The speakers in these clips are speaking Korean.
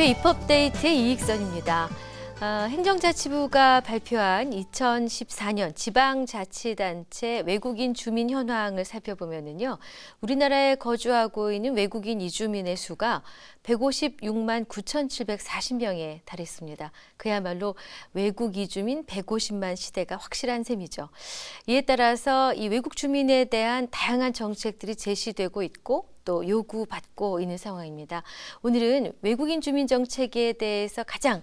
국회 입법데이트의 이익선입니다. 어, 행정자치부가 발표한 2014년 지방자치단체 외국인 주민 현황을 살펴보면은요, 우리나라에 거주하고 있는 외국인 이주민의 수가 156만 9,740명에 달했습니다. 그야말로 외국 이주민 150만 시대가 확실한 셈이죠. 이에 따라서 이 외국 주민에 대한 다양한 정책들이 제시되고 있고 또 요구받고 있는 상황입니다. 오늘은 외국인 주민 정책에 대해서 가장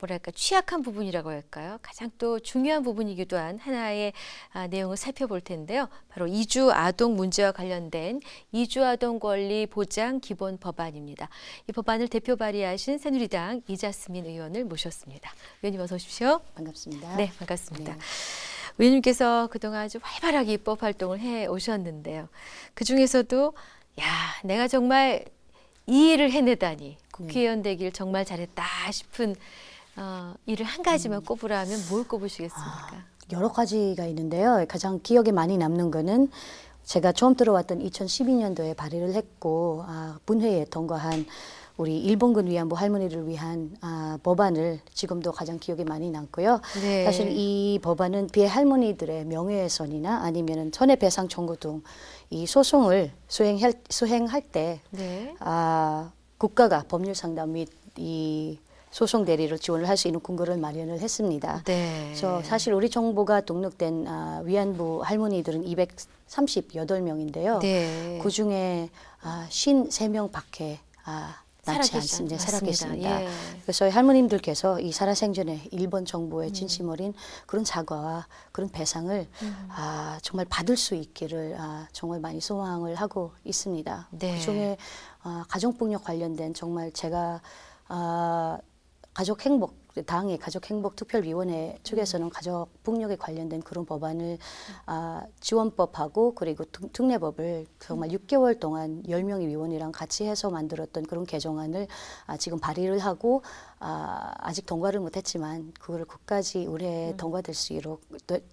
뭐랄까 취약한 부분이라고 할까요? 가장 또 중요한 부분이기도 한 하나의 아, 내용을 살펴볼 텐데요. 바로 이주 아동 문제와 관련된 이주 아동 권리 보장 기본 법안입니다. 이 법안을 대표 발의하신 새누리당 이자스민 의원을 모셨습니다. 의원님 어서 오십시오. 반갑습니다. 네, 반갑습니다. 네. 의원님께서 그동안 아주 활발하게 입법 활동을 해 오셨는데요. 그 중에서도 야, 내가 정말 이 일을 해내다니 국회의원 되길 정말 잘했다 싶은 어, 일을 한 가지만 꼽으라면 뭘 꼽으시겠습니까? 여러 가지가 있는데요. 가장 기억에 많이 남는 거는 제가 처음 들어왔던 2012년도에 발의를 했고 아, 본회의에 통과한 우리 일본군 위안부 할머니를 위한 아, 법안을 지금도 가장 기억에 많이 남고요. 네. 사실 이 법안은 피해 할머니들의 명예훼손이나 아니면은 손해배상 청구 등 이 소송을 수행할, 수행할 때 네. 아, 국가가 법률 상담 및이 소송 대리를 지원을 할 수 있는 근거를 마련을 했습니다. 네. 그래서 사실 우리 정부가 등록된 아, 위안부 할머니들은 238명인데요. 네. 그 중에 아, 53명 밖에 아, 낫지 살아계시- 않습니다. 살아계십니다. 예. 그래서 할머님들께서 이 살아생전에 일본 음. 정부의 진심 어린 그런 사과와 그런 배상을 음. 아, 정말 받을 수 있기를 아, 정말 많이 소망을 하고 있습니다. 네. 그중에 아, 가정폭력 관련된 정말 제가 아, 가족 행복 당의 가족 행복 특별위원회 측에서는 가족 폭력에 관련된 그런 법안을 아, 지원법하고 그리고 특- 특례법을 정말 6개월 동안 10명의 위원이랑 같이 해서 만들었던 그런 개정안을 아, 지금 발의를 하고 아, 아직 통과를 못했지만 그걸 끝까지 올해 통과될 수 있도록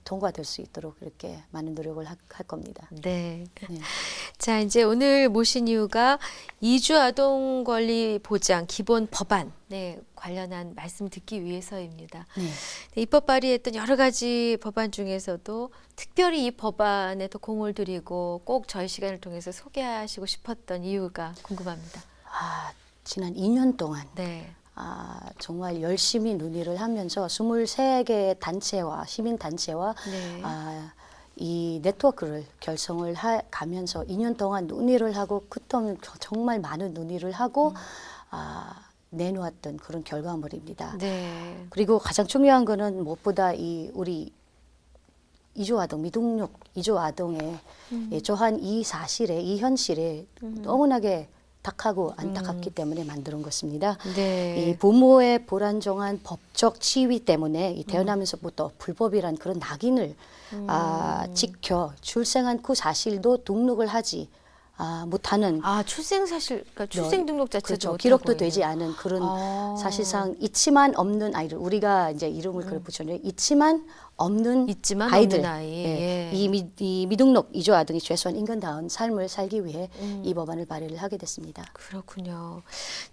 통과될 수 있도록 이렇게 많은 노력을 하- 할 겁니다. 네. 네. 자, 이제 오늘 모신 이유가 이주 아동 권리 보장 기본 법안 네, 관련한 말씀 듣기 위해서입니다. 네. 네, 입법 발의했던 여러 가지 법안 중에서도 특별히 이 법안에 더 공을 들이고 꼭 저희 시간을 통해서 소개하시고 싶었던 이유가 궁금합니다. 아, 지난 2년 동안 네. 아, 정말 열심히 논의를 하면서 23개 단체와 시민 단체와 네. 아, 이 네트워크를 결성을 하, 가면서 2년 동안 논의를 하고 그동안 정말 많은 논의를 하고 아, 내놓았던 그런 결과물입니다. 네. 그리고 가장 중요한 거는 무엇보다 이 우리 이주 아동 미등록 이주 아동의 예, 저한 이 사실에 이 현실에 너무나게 탁하고 안타깝기 때문에 만드는 것입니다. 네. 이 부모의 불안정한 법적 지위 때문에 이 태어나면서부터 불법이란 그런 낙인을 아, 지켜 출생한 그 사실도 등록을 하지 아, 못하는 아, 출생 사실 그러니까 출생 등록 자체도 그렇죠. 기록도 있는. 되지 않은 그런 아. 사실상 있지만 없는 아이들 우리가 이제 이름을 그걸 붙였는데 있지만 없는 음. 있지만 아이들 없는 아이. 예. 예. 이, 미, 이 미등록 이주 아동이 최소한 인간다운 삶을 살기 위해 음. 이 법안을 발의를 하게 됐습니다. 그렇군요.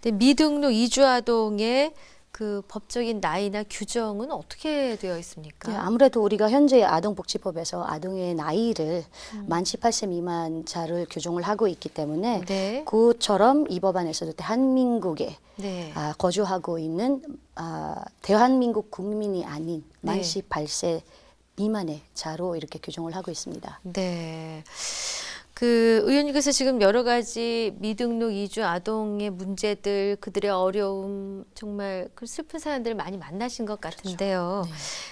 근데 미등록 이주 아동의 그 법적인 나이나 규정은 어떻게 되어 있습니까? 네, 아무래도 우리가 현재 아동복지법에서 아동의 나이를 음. 만 18세 미만 자를 규정을 하고 있기 때문에 네. 그처럼 이 법안에서도 대한민국에 네. 아, 거주하고 있는 아, 대한민국 국민이 아닌 만 네. 18세 미만의 자로 이렇게 규정을 하고 있습니다. 네. 그 의원님께서 지금 여러 가지 미등록 이주 아동의 문제들, 그들의 어려움, 정말 그 슬픈 사연들을 많이 만나신 것 같은데요.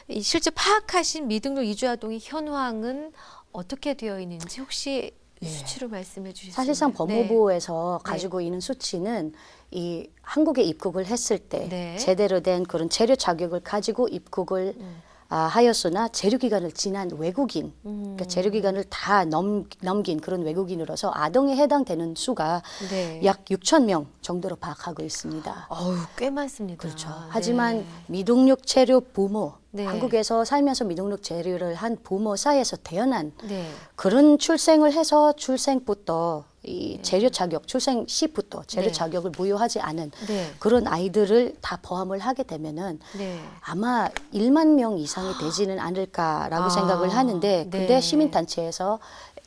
이 실제 파악하신 미등록 이주 아동의 현황은 어떻게 되어 있는지 혹시 수치로 말씀해 주실 수 사실상? 네. 법무부에서 가지고 있는 수치는 이 한국에 입국을 했을 때 네. 제대로 된 그런 재료 자격을 가지고 입국을 아, 하였으나 재료 기간을 지난 외국인, 음. 그러니까 재료 기간을 다 넘, 넘긴 그런 외국인으로서 아동에 해당되는 수가 네. 약 6천 명 정도로 파악하고 있습니다. 어우, 꽤 많습니다. 그렇죠. 네. 하지만 미등록 체류 부모 네. 한국에서 살면서 미등록 재료를 한 부모 사이에서 태어난 네. 그런 출생을 해서 출생부터 이 재료 자격, 출생 시부터 재료 네. 자격을 무효하지 않은 네. 그런 아이들을 다 포함을 하게 되면은 네. 아마 1만 명 이상이 되지는 않을까라고 아, 생각을 하는데 근데 네. 시민 단체에서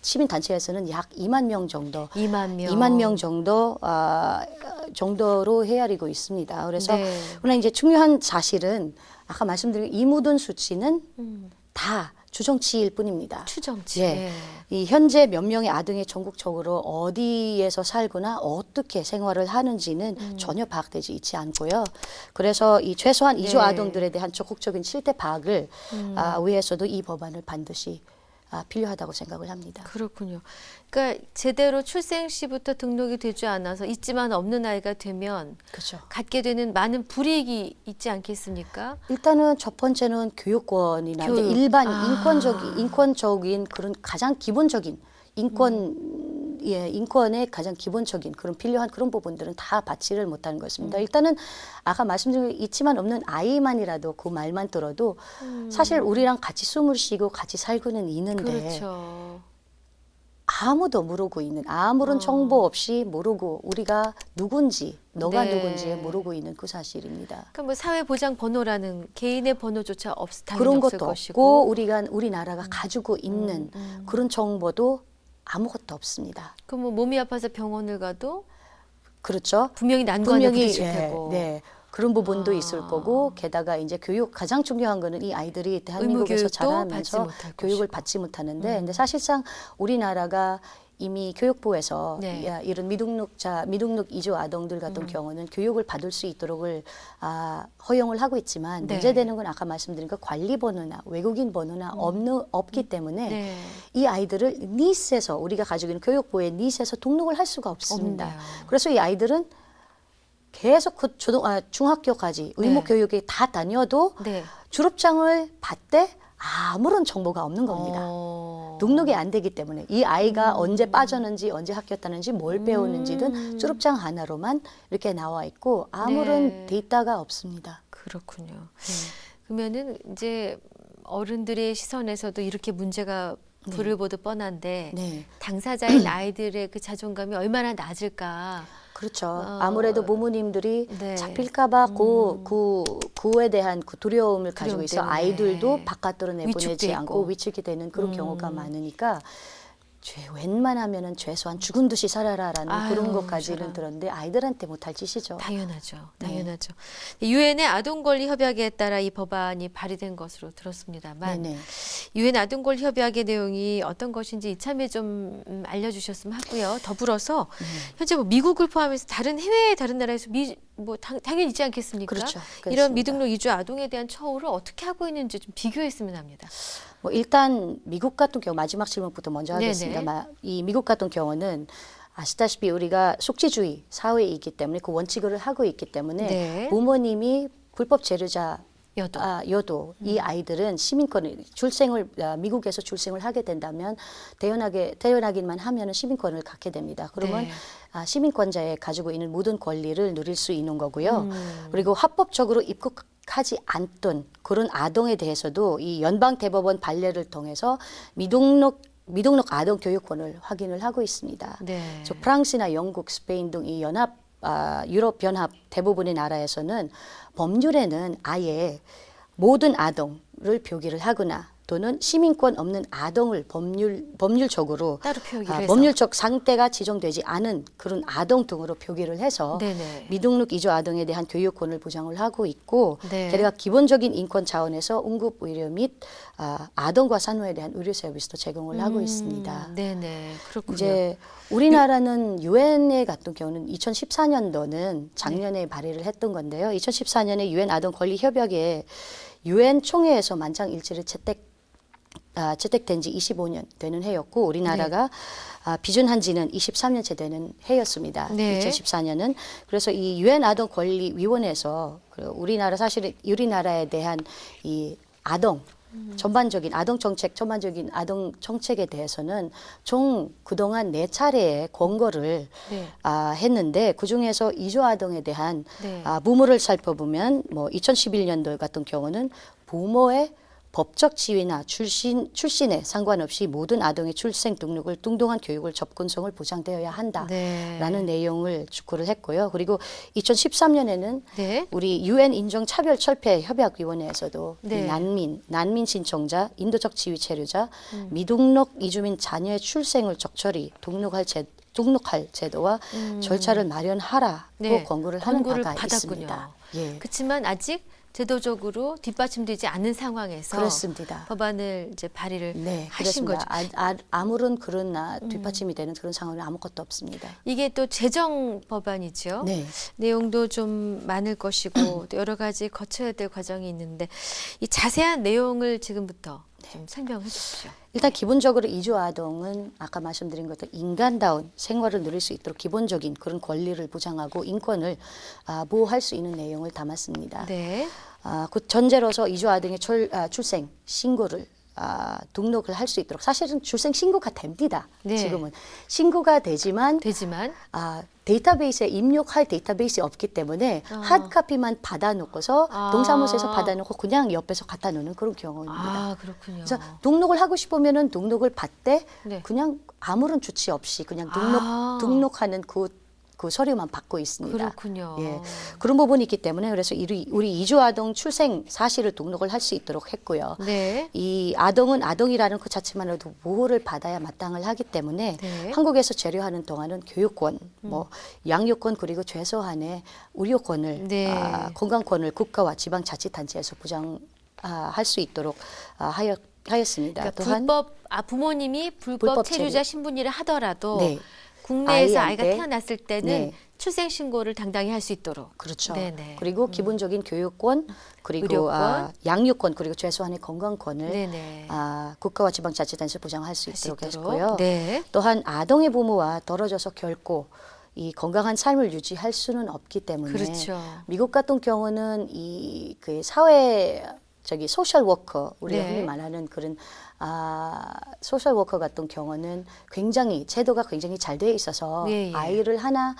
시민 단체에서는 약 2만 명 정도 2만 명. 2만 명 정도 아, 정도로 헤아리고 있습니다. 그래서 네. 그러나 이제 중요한 사실은 아까 말씀드린 이 묻은 수치는 음, 다 추정치일 뿐입니다. 추정치. 예. 네. 이 현재 몇 명의 아동이 전국적으로 어디에서 살거나 어떻게 생활을 하는지는 전혀 파악되지 있지 않고요. 그래서 이 최소한 이주 음. 네. 아동들에 대한 적극적인 실태 파악을 음. 아, 위해서도 이 법안을 반드시 아, 필요하다고 생각을 합니다. 그렇군요. 그러니까 제대로 출생 시부터 등록이 되지 않아서 있지만 없는 아이가 되면 그렇죠. 갖게 되는 많은 불이익이 있지 않겠습니까? 일단은 첫 번째는 교육권이나 교육. 일반 아. 인권적인 인권적인 그런 가장 기본적인 인권 음. 예 인권의 가장 기본적인 그런 필요한 그런 부분들은 다 받지를 못하는 음. 것입니다. 일단은 아까 말씀드린 있지만 없는 아이만이라도 그 말만 들어도 사실 우리랑 같이 숨을 쉬고 같이 살고는 있는데 음. 그렇죠. 아무도 모르고 있는 아무런 어. 정보 없이 모르고 우리가 누군지 너가 네. 누군지 모르고 있는 그 사실입니다. 그러니까 뭐 사회 보장 번호라는 개인의 번호조차 없 그런 것도 없고 우리가 우리나라가 가지고 있는 음. 그런 정보도 아무것도 없습니다. 그럼 뭐 몸이 아파서 병원을 가도 그렇죠? 분명히 난관에 부딪힐 예, 테고 네. 그런 부분도 아. 있을 거고 게다가 이제 교육 가장 중요한 거는 이 아이들이 대한민국에서 의무교육도 자라면서 받지 못할 교육을 것이고. 받지 못하는데 음. 근데 사실상 우리나라가 이미 교육부에서 네. 야, 이런 미등록자 미등록 이주 아동들 같은 음. 경우는 교육을 받을 수 있도록을 아, 허용을 하고 있지만 네. 문제되는 건 아까 말씀드린 그 관리 번호나 외국인 번호나 없는 없기 때문에 음. 네. 이 아이들을 니스에서 우리가 가지고 있는 교육부의 니스에서 등록을 할 수가 없습니다. 없네요. 그래서 이 아이들은 계속 그 초등 아, 중학교까지 의무 네. 교육에 다 다녀도 네. 졸업장을 받되 아무런 정보가 없는 겁니다. 어. 등록이 안 되기 때문에 이 아이가 음. 언제 빠졌는지 언제 학교 다는지 뭘 배우는지든 음. 졸업장 하나로만 이렇게 나와 있고 아무런 네. 데이터가 없습니다. 그렇군요. 그러면은 이제 어른들의 시선에서도 이렇게 문제가 불을 보듯 뻔한데 네. 당사자인 아이들의 그 자존감이 얼마나 낮을까. 그렇죠. 어, 아무래도 부모님들이 네. 잡힐까봐 그, 음. 그, 그에 대한 그 두려움을 가지고 있어. 아이들도 바깥으로 내보내지 않고. 위축이 되는 그런 음. 경우가 많으니까 죄, 웬만하면은 최소한 죽은 듯이 살아라라는 아유, 그런 것까지는 저런. 들었는데 아이들한테 못할 짓이죠. 당연하죠. 네. 당연하죠. 유엔의 아동 권리 협약에 따라 이 법안이 발의된 것으로 들었습니다만. 유엔 아동 권리 협약의 내용이 어떤 것인지 이참에 좀 음, 알려주셨으면 하고요. 더불어서 네. 현재 뭐 미국을 포함해서 다른 해외 다른 나라에서 미, 뭐 당, 당연히 있지 않겠습니까? 그렇죠. 이런. 미등록 이주 아동에 대한 처우를 어떻게 하고 있는지 좀 비교했으면 합니다. 뭐 일단 미국 같은 경우 마지막 질문부터 먼저. 하겠습니다. 마- 이 미국 같은 경우는 아시다시피 우리가 속지주의 사회이기 때문에 그 원칙을 하고 있기 때문에 네. 부모님이 불법 재료자 여도. 아, 여도 이 아이들은 시민권을 출생을 아, 미국에서 출생을 하게 된다면 태어나게 태어나기만 하면은 시민권을 갖게 됩니다. 그러면 네. 아, 시민권자의 가지고 있는 모든 권리를 누릴 수 있는 거고요. 음. 그리고 합법적으로 입국 하지 않던 그런 아동에 대해서도 이 연방 대법원 판례를 통해서 미등록 미등록 아동 교육권을 확인을 하고 있습니다. 네. 저 프랑스나 영국, 스페인 등 이 연합 아, 유럽 연합 대부분의 나라에서는 법률에는 아예 모든 아동을 표기를 하거나 또는 시민권 없는 아동을 법률 법률적으로 따로 표기를 아, 해서. 법률적 상태가 지정되지 않은 그런 아동 등으로 표기를 해서 네네. 미등록 이주 아동에 대한 교육권을 보장을 하고 있고 네. 게다가 기본적인 인권 차원에서 응급 의료 및 아, 아동과 산후에 대한 의료 서비스도 제공을 하고 음, 있습니다. 네네. 그렇군요. 이제 우리나라는 유엔에 같은 경우는 2014년도는 작년에 발의를 했던 건데요. 2014년에 유엔 아동 권리 협약에 유엔 총회에서 만장일치를 채택 아, 채택된 지 25년 되는 해였고 우리나라가 아, 비준한 지는 23년째 되는 해였습니다. 네. 2014년은 그래서 이 유엔 아동 권리 위원회에서 그 우리나라 사실 우리나라에 대한 이 아동 전반적인 아동 정책, 전반적인 아동 정책에 대해서는 총 그동안 네 차례의 권고를 네. 아, 했는데 그 중에서 이조 아동에 대한 네. 아, 부모를 살펴보면 뭐 2011년도 같은 경우는 부모의 법적 지위나 출신 출신에 상관없이 모든 아동의 출생 등록을 뚱뚱한 교육을 접근성을 보장되어야 한다라는 네. 내용을 주구를 했고요. 그리고 2013년에는 네. 우리 유엔 인정 차별 철폐 협약 위원회에서도 이 네. 난민, 난민 신청자, 인도적 지위 체류자, 음. 미등록 이주민 자녀의 출생을 적절히 등록할 제 등록할 제도와 절차를 마련하라고 음. 네. 권고를 하는 권고를 바가 받았군요. 있습니다. 예, 그렇지만 아직 제도적으로 뒷받침되지 않는 상황에서 그렇습니다. 법안을 이제 발의를 네, 하신 그렇습니다. 거죠. 음. 아, 아, 아 무런 그런 아, 뒷받침이 되는 그런 상황은 아무것도 없습니다. 이게 또 재정 법안이죠. 네. 내용도 좀 많을 것이고 또 여러 가지 거쳐야 될 과정이 있는데 이 자세한 내용을 지금부터 네. 좀 설명해 주십시오. 일단 기본적으로 이주 아동은 아까 말씀드린 것처럼 인간다운 생활을 누릴 수 있도록 기본적인 그런 권리를 보장하고 인권을 아, 보호할 수 있는 내용을 담았습니다. 네. 아, 그 전제로서 이주 아동의 출, 아, 출생 신고를 아, 등록을 할 수 있도록 사실은 출생 신고가 됩니다. 네. 지금은 신고가 되지만 되지만 아, 데이터베이스에 입력할 데이터베이스 없기 때문에 아. 핫카피만 받아놓고서 아. 동사무소에서 받아놓고 그냥 옆에서 갖다 놓는 그런 경우입니다. 아 그렇군요. 그래서 등록을 하고 싶으면은 등록을 받되 네. 그냥 아무런 조치 없이 그냥 등록 아. 등록하는 그, 그 서류만 받고 있습니다. 그렇군요. 예. 그런 부분이 있기 때문에 그래서 우리, 우리 이주 아동 출생 사실을 등록을 할 수 있도록 했고요. 네. 이 아동은 아동이라는 그 자체만으로도 보호를 받아야 마땅을 하기 때문에 네. 음. 한국에서 재료하는 동안은 교육권, 뭐 양육권 그리고 최소한의 의료권을 네. 아, 건강권을 국가와 지방자치단체에서 보장할 수 있도록 아, 하였, 하였습니다. 그러니까 또한 불법 아 부모님이 불법, 불법 체류자 체류. 신분이라 하더라도 네. 국내에서 아이가 아이한테 태어났을 때는 네. 출생 신고를 당당히 할 수 있도록. 그렇죠. 네네. 그리고 기본적인 교육권 그리고 의료권. 아, 양육권 그리고 최소한의 건강권을 네네. 아, 국가와 지방자치단체에서 보장할 수 할수 있도록 있도록. 했고요. 네. 또한 아동의 부모와 떨어져서 결코 이 건강한 삶을 유지할 수는 없기 때문에 그렇죠. 미국 같은 경우는 이 그 사회 저기 소셜 워커 우리가 네. 흔히 말하는 그런 아 소셜 워커 같은 경우는 굉장히 제도가 굉장히 잘 되어 있어서 예, 예. 아이를 하나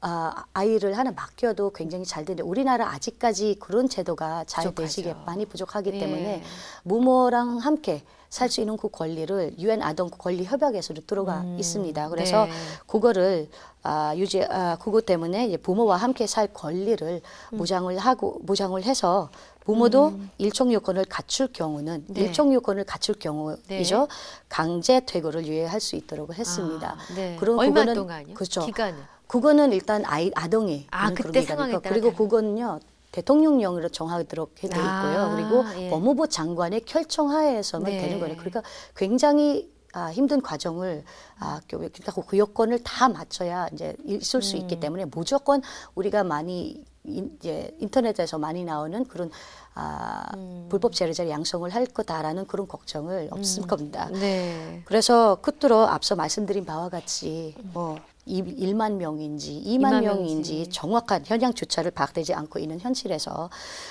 아, 아이를 하나 맡겨도 굉장히 잘 되는데 우리나라 아직까지 그런 제도가 잘 부족하죠. 되시게 많이 부족하기 예. 때문에 부모랑 함께 살 수 있는 그 권리를 유엔 아동 권리 협약에서도 들어가 음, 있습니다. 그래서 네. 그거를 아, 유지 아, 그것 때문에 부모와 함께 살 권리를 음. 보장을 하고 보장을 해서 부모도 일정 요건을 갖출 경우는 네. 일정 요건을 갖출 경우이죠 강제 퇴거를 유예할 수 있도록 했습니다. 아, 네. 그런 얼마 동안요? 그렇죠. 기간은. 그거는 일단 아이 아동이 아, 그때 상황에 따라 그리고 그거는요 대통령령으로 정하도록 돼 있고요. 아, 그리고 예. 법무부 장관의 결정하에서만 네. 되는 거예요. 그러니까 굉장히 아, 힘든 과정을 아, 그- 그러니까 그 여건을 다 맞춰야 이제 있을 수 음. 있기 때문에 무조건 우리가 많이 인, 이제 인터넷에서 많이 나오는 그런 아, 음. 불법 재래자 양성을 할 거다라는 그런 걱정을 없을 겁니다. 네. 그래서 끝으로 앞서 말씀드린 바와 같이 뭐이 1만 명인지 2만 2만 명인지. 정확한 현장 주차를 파악되지 않고 있는 현실에서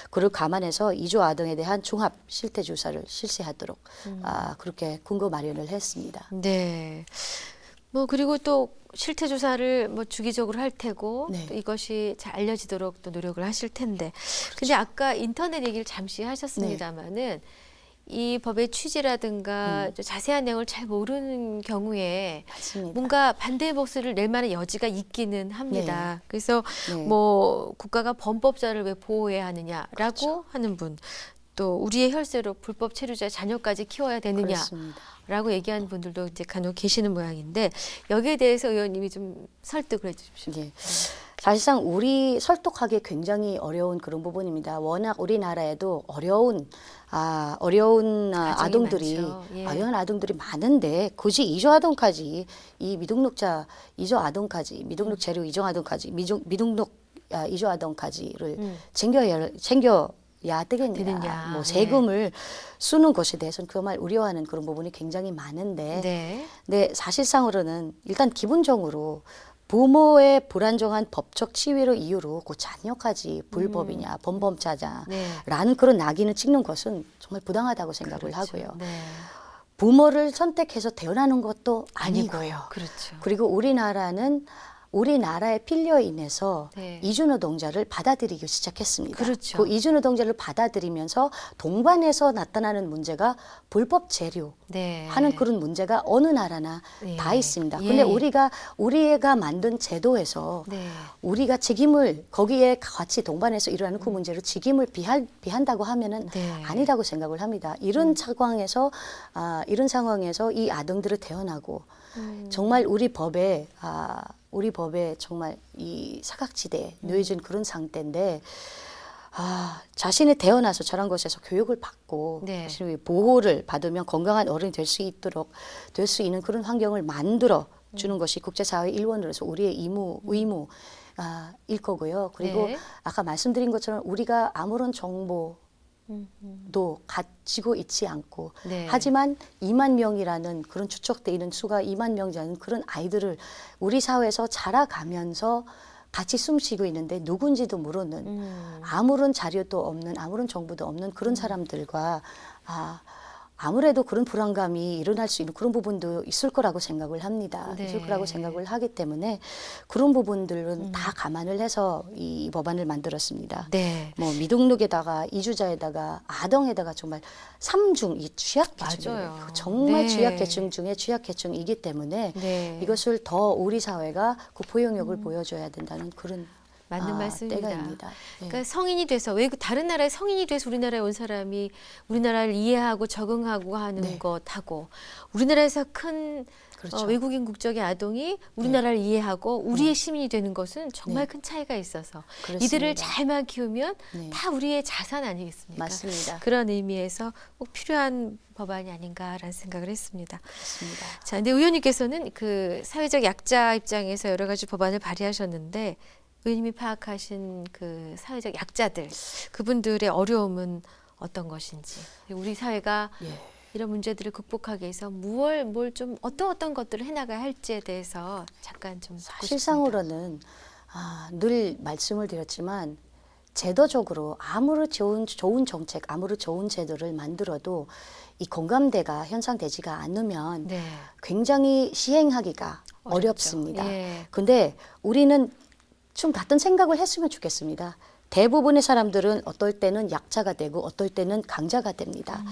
그를 감안해서 이주 아동에 대한 종합 실태 조사를 실시하도록 음. 아, 그렇게 근거 마련을 했습니다. 네. 뭐 그리고 또 실태 조사를 뭐 주기적으로 할 테고 네. 또 이것이 잘 알려지도록 또 노력을 하실 텐데. 그렇죠. 근데 아까 인터넷 얘기를 잠시 하셨습니다마는 이 법의 취지라든가 좀 자세한 내용을 잘 모르는 경우에 맞습니다. 뭔가 반대의 목소리를 낼 만한 여지가 있기는 합니다. 그래서 네. 뭐 국가가 범법자를 왜 보호해야 하느냐라고 그렇죠. 하는 분, 또 우리의 혈세로 불법 체류자 자녀까지 키워야 되느냐라고 그렇습니다. 얘기하는 분들도 이제 간혹 계시는 모양인데 여기에 대해서 의원님이 좀 설득을 해주십시오. 예. 사실상 우리 설득하기 굉장히 어려운 그런 부분입니다. 워낙 우리나라에도 어려운 아 어려운 아, 아동들이. 예. 어려운 아동들이 많은데 굳이 이조 아동까지 이 미등록자 이조 아동까지 미등록 재료 이종 아동까지 미종, 미등록 아, 이조 아동까지를 음. 챙겨야 챙겨 야 되겠냐. 되느냐. 뭐 네. 세금을 쓰는 것에 대해서는 그말 우려하는 그런 부분이 굉장히 많은데 네. 네, 사실상으로는 일단 기본적으로 부모의 불안정한 법적 치위로 이유로 그 자녀까지 불법이냐 범범자냐 네. 라는 그런 낙인을 찍는 것은 정말 부당하다고 생각을 그렇죠. 하고요. 네. 부모를 선택해서 태어나는 것도 아니고요. 그렇죠. 그리고 우리나라는 우리나라의 필요에 인해서 네. 이주노동자를 받아들이기 시작했습니다. 그렇죠. 그 이주노동자를 받아들이면서 동반해서 나타나는 문제가 불법 재료 네. 하는 그런 문제가 어느 나라나 네. 다 있습니다. 예. 근데 우리가 우리가 만든 제도에서 네. 우리가 책임을 거기에 같이 동반해서 일어나는 그 문제를 책임을 비할, 비한다고 하면은 네. 아니라고 생각을 합니다. 이런 상황에서 아, 이런 상황에서 이 아동들을 태어나고 음. 정말 우리 법에 아, 우리 법에 정말 이 사각지대에 음. 놓여진 그런 상태인데 아, 자신이 태어나서 저런 곳에서 교육을 받고 네. 자신의 보호를 받으면 건강한 어른이 될 수 있도록 될 수 있는 그런 환경을 만들어 주는 음. 것이 국제사회 일원으로서 우리의 의무 의무 아, 일 거고요. 그리고 네. 아까 말씀드린 것처럼 우리가 아무런 정보 음, 음. 도 가지고 있지 않고 네. 하지만 2만 명이라는 그런 추측돼 있는 수가 2만 명이라는 그런 아이들을 우리 사회에서 자라가면서 같이 숨쉬고 있는데 누군지도 모르는 음. 아무런 자료도 없는 아무런 정보도 없는 그런 사람들과 아 아무래도 그런 불안감이 일어날 수 있는 그런 부분도 있을 거라고 생각을 합니다. 네. 있을 거라고 생각을 하기 때문에 그런 부분들은 다 감안을 해서 이 법안을 만들었습니다. 네. 뭐 미등록에다가 이주자에다가 아동에다가 정말 삼중 이 취약 계층이에요. 맞아요. 정말 네. 취약 계층 중에 취약 계층이기 때문에 네. 이것을 더 우리 사회가 그 포용력을 보여줘야 된다는 그런 맞는 아, 말씀입니다. 때가입니다. 네. 그러니까 성인이 돼서 외국 다른 나라에 성인이 돼서 우리나라에 온 사람이 우리나라를 이해하고 적응하고 하는 네. 것하고 우리나라에서 큰 그렇죠. 어, 외국인 국적의 아동이 우리나라를 이해하고 우리의 시민이 되는 것은 정말 네. 큰 차이가 있어서 그렇습니다. 이들을 잘만 키우면 네. 다 우리의 자산 아니겠습니까? 맞습니다. 그런 의미에서 꼭 필요한 법안이 아닌가라는 생각을 했습니다. 그렇습니다. 자, 근데 의원님께서는 그 사회적 약자 입장에서 여러 가지 법안을 발의하셨는데 의원님이 파악하신 그 사회적 약자들 그분들의 어려움은 어떤 것인지 우리 사회가 예. 이런 문제들을 극복하기 위해서 무얼 뭘 좀 어떤 어떤 것들을 해나가야 할지에 대해서 잠깐 좀. 실상으로는 아, 늘 말씀을 드렸지만 제도적으로 아무리 좋은 좋은 정책, 아무리 좋은 제도를 만들어도 이 공감대가 형성되지가 않으면 네. 굉장히 시행하기가 어렵죠. 어렵습니다. 예. 근데 우리는 좀 같은 생각을 했으면 좋겠습니다. 대부분의 사람들은 어떨 때는 약자가 되고 어떨 때는 강자가 됩니다.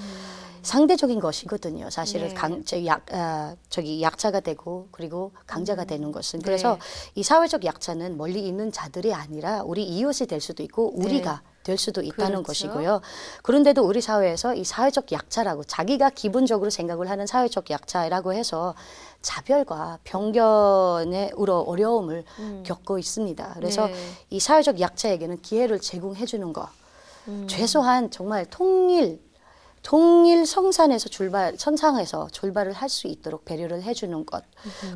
상대적인 것이거든요. 사실은 네. 강, 저기 약, 아, 저기 약자가 되고 그리고 강자가 되는 것은 네. 그래서 이 사회적 약자는 멀리 있는 자들이 아니라 우리 이웃이 될 수도 있고 우리가 될 수도 있다는 네. 그렇죠. 것이고요. 그런데도 우리 사회에서 이 사회적 약자라고 자기가 기본적으로 생각을 하는 사회적 약자라고 해서 차별과 편견의 우러 어려움을 음. 겪고 있습니다. 그래서 네. 이 사회적 약자에게는 기회를 제공해 주는 거. 음. 최소한 정말 통일 통일 성산에서 출발 선상에서 출발을 할 수 있도록 배려를 해주는 것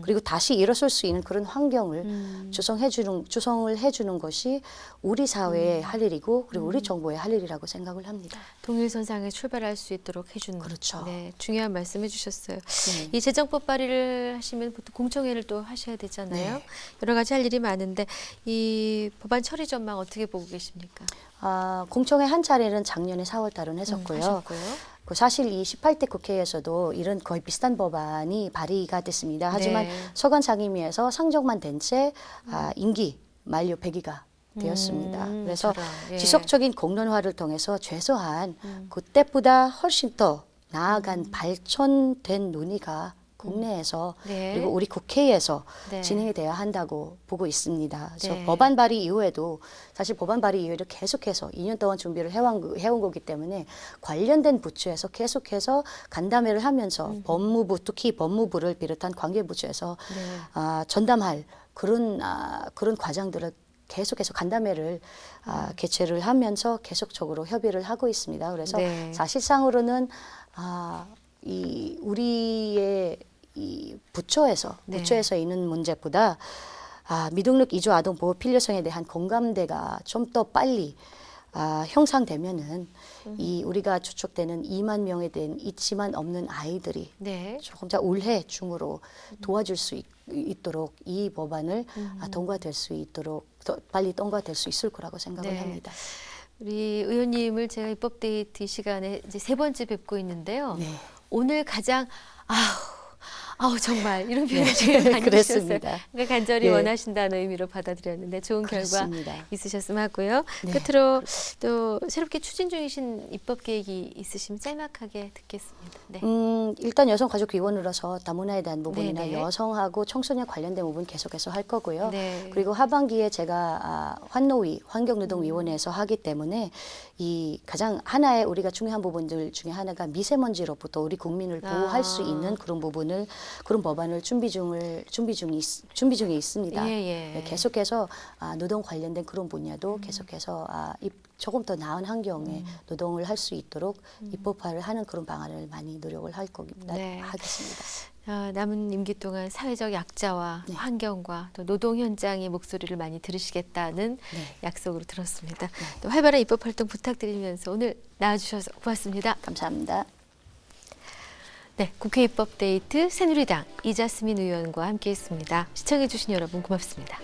그리고 다시 일어설 수 있는 그런 환경을 음. 조성해 주는 조성을 해주는 것이 우리 음. 사회의 할 일이고 그리고 우리 정부의 할 일이라고 생각을 합니다. 동일 선상에 출발할 수 있도록 해주는 그렇죠. 네, 중요한 말씀해 주셨어요. 네. 이 재정법 발의를 하시면 보통 공청회를 또 하셔야 되잖아요. 네. 여러 가지 할 일이 많은데 이 법안 처리 전망 어떻게 보고 계십니까? 아, 공청회 한 차례는 작년에 4월 달은 했었고요. 음. 그 사실 이 18대 국회에서도 이런 거의 비슷한 법안이 발의가 됐습니다. 하지만 네. 서관 상임위에서 상정만 된 채 아, 임기 만료 폐기가 되었습니다. 음, 그래서 예. 지속적인 공론화를 통해서 최소한 그때보다 훨씬 더 나아간 음. 발전된 논의가 국내에서 네. 그리고 우리 국회에서 네. 진행이 돼야 한다고 보고 있습니다. 그래서 네. 법안 발의 이후에도 사실 법안 발의 이후에도 계속해서 2년 동안 준비를 해온, 해온 거기 때문에 관련된 부처에서 계속해서 간담회를 하면서 법무부 특히 법무부를 비롯한 관계 부처에서 네. 아, 전담할 그런 아, 그런 과정들을 계속해서 간담회를 음. 아, 개최를 하면서 계속적으로 협의를 하고 있습니다. 그래서 네. 사실상으로는 아, 이 우리의 이 부처에서 네. 부처에서 있는 문제보다 아, 미등록 이주 아동 보호 필요성에 대한 공감대가 좀 더 빨리 아, 형성되면은 이 우리가 추측되는 2만 명에 대한 있지만 없는 아이들이 네. 조금 더 올해 중으로 도와줄 수 있, 있도록 이 법안을 아, 통과될 수 있도록 더 빨리 통과될 수 있을 거라고 생각을 네. 합니다. 우리 의원님을 제가 입법 데이트 이 시간에 이제 세 번째 뵙고 있는데요. 네. 오늘 가장 아우 아우 정말 이런 표현을 제일 많이. 그랬습니다. 그러니까 간절히 네. 원하신다는 의미로 받아들였는데 좋은 그렇습니다. 결과 있으셨으면 하고요. 네. 끝으로 또 새롭게 추진 중이신 입법 계획이 있으시면 짤막하게 듣겠습니다. 네. 음, 일단 여성가족위원으로서 다문화에 대한 부분이나 네네. 여성하고 청소년 관련된 부분 계속해서 할 거고요. 네. 그리고 하반기에 제가 아, 환노위 환경노동위원회에서 하기 때문에 이 가장 하나의 우리가 중요한 부분들 중에 하나가 미세먼지로부터 우리 국민을 보호할 수 아. 있는 그런 부분을 그런 법안을 준비 중을 준비 중이 있- 준비 중에 있습니다. 예, 예. 네, 계속해서 아, 노동 관련된 그런 분야도 계속해서 아, 이- 조금 더 나은 환경에 노동을 할 수 있도록 입법화를 하는 그런 방안을 많이 노력을 할 겁니다. 네. 하겠습니다. 아, 남은 임기 동안 사회적 약자와 네. 환경과 또 노동 현장의 목소리를 많이 들으시겠다는 네. 약속으로 들었습니다. 또 활발한 입법 활동 부탁드리면서 오늘 나와주셔서 고맙습니다. 감사합니다. 네, 국회 입법 데이트 새누리당 이자스민 의원과 함께했습니다. 시청해주신 여러분 고맙습니다.